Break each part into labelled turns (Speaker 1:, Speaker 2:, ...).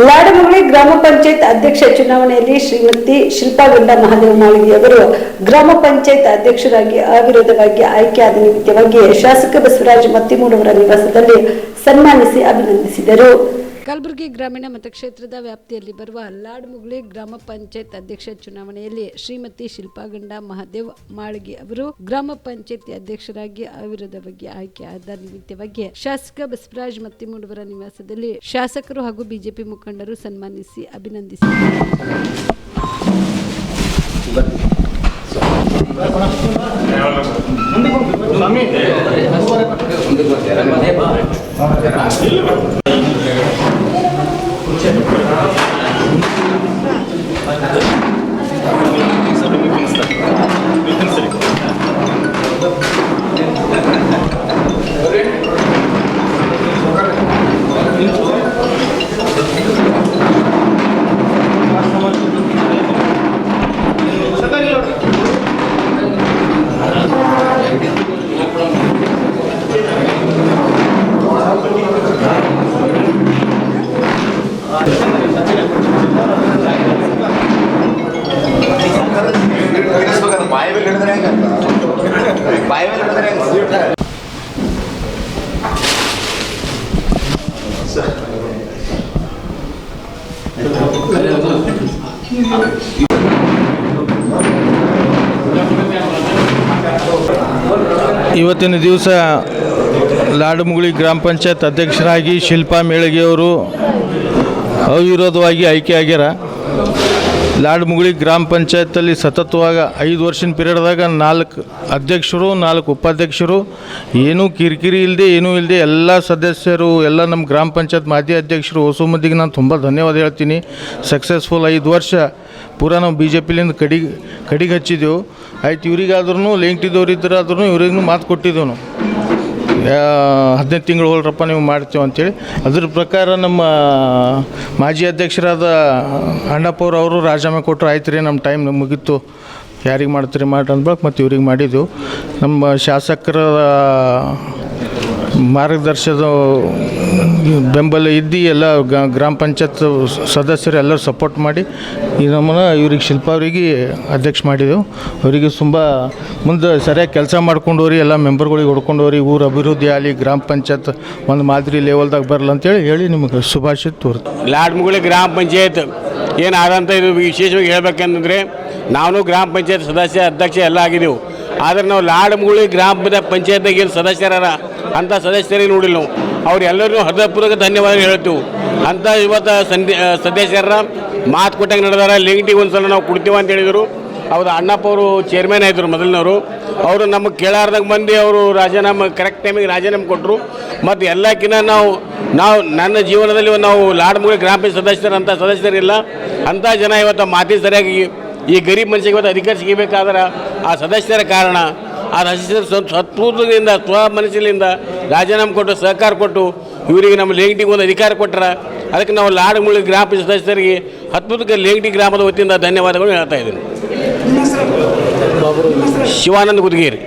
Speaker 1: ಲಾಡಮುಗಳಿ ಗ್ರಾಮ ಪಂಚಾಯತ್ ಅಧ್ಯಕ್ಷ ಚುನಾವಣೆಯಲ್ಲಿ ಶ್ರೀಮತಿ ಶಿಲ್ಪಾ ಗಂಡ ಮಹಾದೇವ ಮಾಳಿಗೆ ಅವರು ಗ್ರಾಮ ಪಂಚಾಯತ್ ಅಧ್ಯಕ್ಷರಾಗಿ ಅವಿರೋಧವಾಗಿ ಆಯ್ಕೆಯಾದ ನಿಮಿತ್ತವಾಗಿ ಶಾಸಕ ಬಸವರಾಜ್ ಮತ್ತಿಮೂಡವರ ನಿವಾಸದಲ್ಲಿ ಸನ್ಮಾನಿಸಿ ಅಭಿನಂದಿಸಿದರು. ಕಲಬುರಗಿ ಗ್ರಾಮೀಣ ಮತಕ್ಷೇತ್ರದ ವ್ಯಾಪ್ತಿಯಲ್ಲಿ ಬರುವ ಲಾಡ್ಮುಗ್ಳಿ ಗ್ರಾಮ ಪಂಚಾಯತ್ ಅಧ್ಯಕ್ಷ ಚುನಾವಣೆಯಲ್ಲಿ ಶ್ರೀಮತಿ ಶಿಲ್ಪಾಗಂಡ ಮಹಾದೇವ್ ಮಾಳಗಿ ಅವರು ಗ್ರಾಮ ಪಂಚಾಯತ್ ಅಧ್ಯಕ್ಷರಾಗಿ ಅವಿರೋಧವಾಗಿ ಆದ ನಿಮಿತ್ತವಾಗಿ ಶಾಸಕ ಬಸವರಾಜ್ ಮತ್ತಿಮೂಡುವರ ನಿವಾಸದಲ್ಲಿ ಶಾಸಕರು ಹಾಗೂ ಬಿಜೆಪಿ ಮುಖಂಡರು ಸನ್ಮಾನಿಸಿ ಅಭಿನಂದಿಸಿದರು.
Speaker 2: We can select. We can select.
Speaker 3: ಇವತ್ತಿನ ದಿವಸ ಲಾಡುಮುಗುಳಿ ಗ್ರಾಮ ಪಂಚಾಯತ್ ಅಧ್ಯಕ್ಷರಾಗಿ ಶಿಲ್ಪಾ ಮೇಳಗಿಯವರು ಅವಿರೋಧವಾಗಿ ಆಯ್ಕೆಯಾಗ್ಯಾರ ಲಾಡಮುಗುಳಿ ಗ್ರಾಮ ಪಂಚಾಯತಲ್ಲಿ ಸತತವಾಗಿ ಐದು ವರ್ಷದ ಪೀರಿಯಡ್ದಾಗ ನಾಲ್ಕು ಅಧ್ಯಕ್ಷರು, ನಾಲ್ಕು ಉಪಾಧ್ಯಕ್ಷರು. ಏನೂ ಕಿರಿಕಿರಿ ಇಲ್ಲದೆ ಏನೂ ಇಲ್ಲದೆ ಎಲ್ಲ ಸದಸ್ಯರು, ಎಲ್ಲ ನಮ್ಮ ಗ್ರಾಮ ಪಂಚಾಯತ್ ಮಾಜಿ ಅಧ್ಯಕ್ಷರು ಹೊಸು ಮಂದಿಗೆ ನಾನು ತುಂಬ ಧನ್ಯವಾದ ಹೇಳ್ತೀನಿ. ಸಕ್ಸಸ್ಫುಲ್ ಐದು ವರ್ಷ ಪೂರಾ ನಾವು ಬಿ ಜೆ ಪಿಲಿಂದ ಕಡಿಗೆ ಕಡಿಗೆ ಹಚ್ಚಿದ್ದೆವು. ಆಯ್ತು ಇವರಿಗಾದ್ರೂ ಲೆಂಗ್ಟಿದವ್ರು ಇದ್ರಾದ್ರೂ ಇವ್ರಿಗೂ ಮಾತು ಕೊಟ್ಟಿದ್ದೆವು ನಾವು. ಹದಿನೈದು ತಿಂಗಳು ಹೋಲ್ರಪ್ಪ ನೀವು ಮಾಡ್ತೀವಿ ಅಂತೇಳಿ. ಅದ್ರ ಪ್ರಕಾರ ನಮ್ಮ ಮಾಜಿ ಅಧ್ಯಕ್ಷರಾದ ಅಣ್ಣಪ್ಪವ್ರು ಅವರು ರಾಜೀನಾಮೆ ಕೊಟ್ಟರು ಆಯ್ತು ರೀ, ನಮ್ಮ ಟೈಮ್ ಮುಗೀತು. ಯಾರಿಗೆ ಮಾಡ್ತೀರಿ ಮಾಡ್ರಿ ಅಂದ್ಬೇಕು ಮತ್ತು ಇವ್ರಿಗೆ ಮಾಡಿದ್ದೆವು ನಮ್ಮ ಶಾಸಕರ ಮಾರ್ಗದರ್ಶನದ ಬೆಂಬಲ ಇದ್ದು ಎಲ್ಲ ಗ್ರಾಮ ಪಂಚಾಯತ್ ಸದಸ್ಯರು ಎಲ್ಲರೂ ಸಪೋರ್ಟ್ ಮಾಡಿ ಈ ನಮ್ಮನ್ನ ಇವ್ರಿಗೆ ಶಿಲ್ಪ ಅವರಿಗೆ ಅಧ್ಯಕ್ಷ ಮಾಡಿದೆವು. ಅವರಿಗೆ ತುಂಬ ಮುಂದೆ ಸರಿಯಾಗಿ ಕೆಲಸ ಮಾಡ್ಕೊಂಡವ್ರಿ ಎಲ್ಲ ಮೆಂಬರ್ಗಳಿಗೆ ಹೊಡ್ಕೊಂಡವ್ರಿ ಊರ ಅಭಿವೃದ್ಧಿ ಆಗಲಿ, ಗ್ರಾಮ ಪಂಚಾಯತ್ ಒಂದು ಮಾದರಿ ಲೆವೆಲ್ದಾಗ ಬರಲ್ಲ ಅಂತೇಳಿ ಹೇಳಿ ನಿಮಗೆ ಶುಭಾಶಯ ತೋರ್ತು.
Speaker 4: ಲಾಡ್ಮುಗುಳಿ ಗ್ರಾಮ ಪಂಚಾಯತ್ ಏನಾದಂಥ ಇದು ವಿಶೇಷವಾಗಿ ಹೇಳಬೇಕಂತಂದರೆ ನಾನು ಗ್ರಾಮ ಪಂಚಾಯತ್ ಸದಸ್ಯ, ಅಧ್ಯಕ್ಷ ಎಲ್ಲ ಆಗಿದ್ದೆವು ಆದರೆ ನಾವು ಲಾಡ್ಮುಗುಳಿ ಗ್ರಾಮದ ಪಂಚಾಯತ್ನಾಗ ಏನು ಸದಸ್ಯರಾರ ಅಂಥ ಸದಸ್ಯರಿಗೆ ನೋಡಿಲ್ಲ ನಾವು. ಅವ್ರೆಲ್ಲರೂ ಹೃದಯಪೂರ್ವಕ ಧನ್ಯವಾದ ಹೇಳ್ತೀವಿ. ಅಂಥ ಇವತ್ತು ಸದಸ್ಯರ ಮಾತು ಕೊಟ್ಟಂಗೆ ನಡೆದಾರ ಲಿಂಗ್ಟಿಗೆ ಒಂದು ಸಲ ನಾವು ಕೊಡ್ತೀವಿ ಅಂತ ಹೇಳಿದರು. ಅವ್ರು ಅಣ್ಣಪ್ಪ ಅವರು ಚೇರ್ಮನ್ ಆಯ್ತರು ಮೊದಲಿನವರು. ಅವರು ನಮಗೆ ಕೇಳಾರ್ದಾಗ ಮಂದಿ ಅವರು ರಾಜೀನಾಮೆ ಕರೆಕ್ಟ್ ಟೈಮಿಗೆ ರಾಜೀನಾಮೆ ಕೊಟ್ಟರು ಮತ್ತು ಎಲ್ಲಕ್ಕಿಂತ ನಾವು ನಾವು ನನ್ನ ಜೀವನದಲ್ಲಿ ನಾವು ಲಾಡ್ಮುಗಿ ಗ್ರಾಮ ಪಂಚಾಯತ್ ಸದಸ್ಯರಂಥ ಸದಸ್ಯರಿಲ್ಲ. ಅಂಥ ಜನ ಇವತ್ತು ಮಾತಿ ಸರಿಯಾಗಿ ಈ ಗರೀಬ್ ಮನುಷ್ಯಗೆ ಇವತ್ತು ಅಧಿಕಾರ ಸಿಗಬೇಕಾದ್ರೆ ಆ ಸದಸ್ಯರ ಕಾರಣ, ಆ ಸದಸ್ಯರ ಸ್ವ ಸತ್ಪೂರ್ವದಿಂದ ಸ್ವ ಮನಸ್ಸಿನಿಂದ ರಾಜೀನಾಮೆ ಕೊಟ್ಟು, ಸಹಕಾರ ಕೊಟ್ಟು ಇವರಿಗೆ ನಮ್ಮ ಲೇಂಗಿಟಿಗೆ ಒಂದು ಅಧಿಕಾರ ಕೊಟ್ಟರೆ, ಅದಕ್ಕೆ ನಾವು ಲಾಡುಮುಳಿ ಗ್ರಾಮ ಸದಸ್ಯರಿಗೆ ಅದ್ಭುತಕ್ಕೆ ಲೇಂಗಿಟಿ ಗ್ರಾಮದ ವತಿಯಿಂದ ಧನ್ಯವಾದಗಳು ಹೇಳ್ತಾ ಇದ್ದೀನಿ. ಶಿವಾನಂದ ಗುದ್ಗೇರಿ.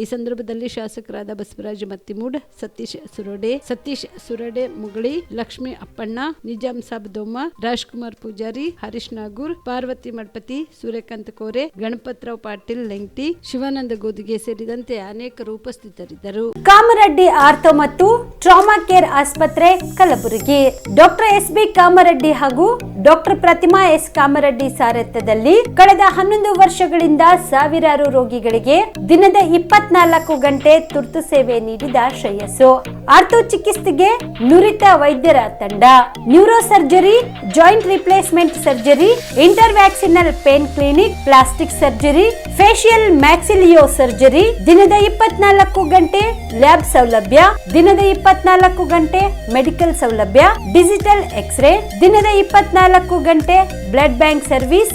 Speaker 1: ಈ ಸಂದರ್ಭದಲ್ಲಿ ಶಾಸಕರಾದ ಬಸವರಾಜ ಮತ್ತಿಮೂಡ್, ಸತೀಶ್ ಸುರಡೆ ಸತೀಶ್ ಸುರಡೆ ಮುಗಳಿ, ಲಕ್ಷ್ಮಿ ಅಪ್ಪಣ್ಣ ನಿಜಾಮ್ ಸಾಬ್ ದೋಮ, ರಾಜ್ಕುಮಾರ್ ಪೂಜಾರಿ, ಹರೀಶ್ ನಾಗೂರ್, ಪಾರ್ವತಿ ಮಡ್ಪತಿ, ಸೂರ್ಯಕಾಂತ್ ಕೋರೆ ಗಣಪತ್ರಾವ್ ಪಾಟೀಲ್ ಲೆಂಕ್ಟಿ ಶಿವಾನಂದ ಗೋದಿಗೆ ಸೇರಿದಂತೆ ಅನೇಕರು ಉಪಸ್ಥಿತರಿದ್ದರು.
Speaker 5: ಕಾಮರೆಡ್ಡಿ ಆರ್ಥೋ ಮತ್ತು ಟ್ರಾಮಾ ಕೇರ್ ಆಸ್ಪತ್ರೆ, Kalaburagi. Doctor S B Kamareddy ಹಾಗೂ ಡಾಕ್ಟರ್ ಪ್ರತಿಮಾ ಎಸ್ ಕಾಮರೆಡ್ಡಿ ಸಾರಥ್ಯದಲ್ಲಿ ಕಳೆದ ಹನ್ನೊಂದು ವರ್ಷಗಳಿಂದ ಸಾವಿರಾರು ರೋಗಿಗಳಿಗೆ ದಿನದ ಇಪ್ಪತ್ನಾಲ್ಕು ಗಂಟೆ ತುರ್ತು ಸೇವೆ ನೀಡಿದ ಶ್ರೇಯಸ್ಸು. ಆರ್ಥೋ ಚಿಕಿತ್ಸೆಗೆ ನುರಿತ ವೈದ್ಯರ ತಂಡ. Neuro surgery, joint replacement surgery, interventional pain clinic, plastic surgery facial maxillo surgery. ದಿನದ ಇಪ್ಪತ್ನಾಲ್ಕು ಗಂಟೆ ಲ್ಯಾಬ್ ಸೌಲಭ್ಯ. ದಿನದ ಇಪ್ಪತ್ನಾಲ್ಕು ಗಂಟೆ ಮೆಡಿಕಲ್ ಸೌಲಭ್ಯ. Digital X ray. ದಿನದ ಇಪ್ಪತ್ನಾಲ್ಕು ಗಂಟೆ ಬ್ಲಡ್ ಬ್ಯಾಂಕ್ ಸರ್ವಿಸ್.